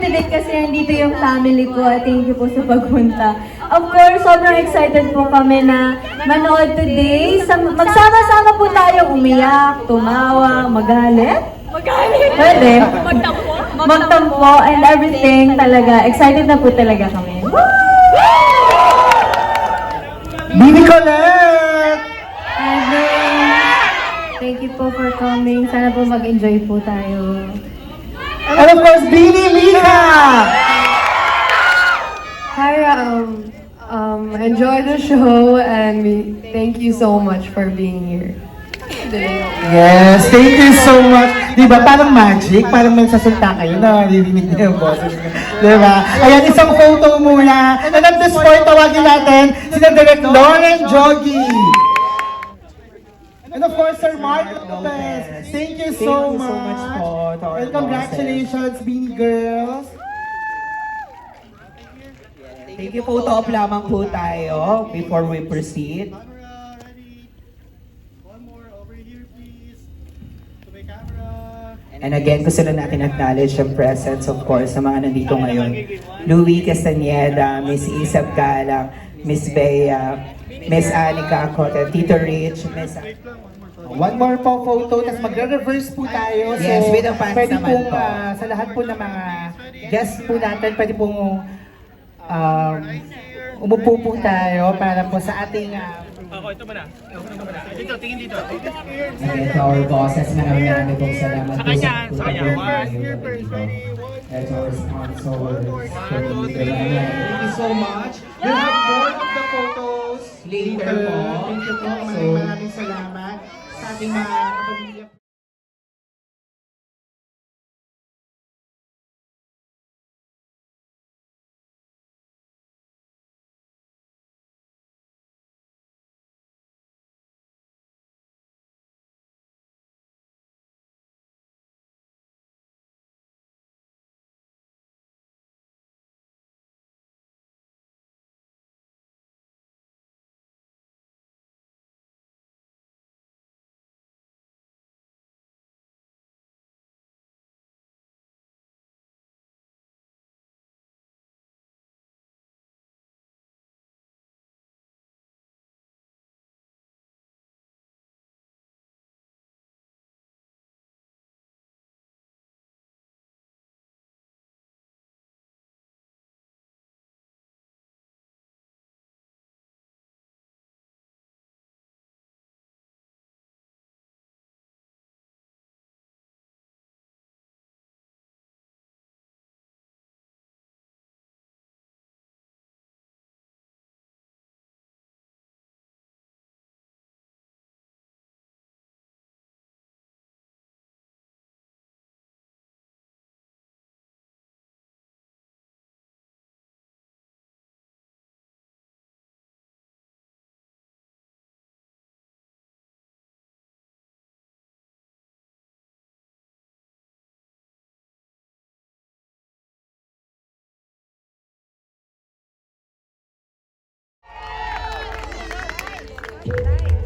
today kasi nandito yung family ko at thank you po sa pagpunta. Of course, sobrang excited po kami na manood today. Sam- Magsama-sama po tayo umiyak, tumawa, magalit. Magalit? Pwede. Magtampo. Magtampo and everything talaga. Excited na po talaga kami. Bibi Colette! Thank you po for coming. Sana po mag-enjoy po tayo. And of course, Bini Mika! Hi, um, um, enjoy the show and we thank you so much for being here. Yes, thank you so much. Di ba, parang magic, parang may sasalta kayo na naririnig niyo yung boses niyo. Di ba? Ayan, isang photo muna. And at this point, tawagin natin si Direct Lauren Jogi. Course, Sir Mark Lopez. Thank you so Thank you much. so much po to our And congratulations, Beanie Girls. Thank you po, top lamang po tayo before we proceed. One more over here, please. To my camera. And again, gusto na natin acknowledge yung presence, of course, sa mga nandito ngayon. Louis Castaneda, Miss Isab Galang, Miss Bea, Miss Anika Acote, Tito Rich, Miss... One more po photo, tapos magre-reverse po tayo. So, Yes, with the fans pwede naman pong, po. ah, sa lahat po ng mga guests po natin, pwede pong um, umupo po tayo para po sa ating uh, Again, to our bosses, maraming maraming pong salamat po sa sa kanya. To our sponsors, Thank you so much. We have more of the photos Later po. Thank you po. So- Maraming maraming salamat sa ating mga kapamilya. ได้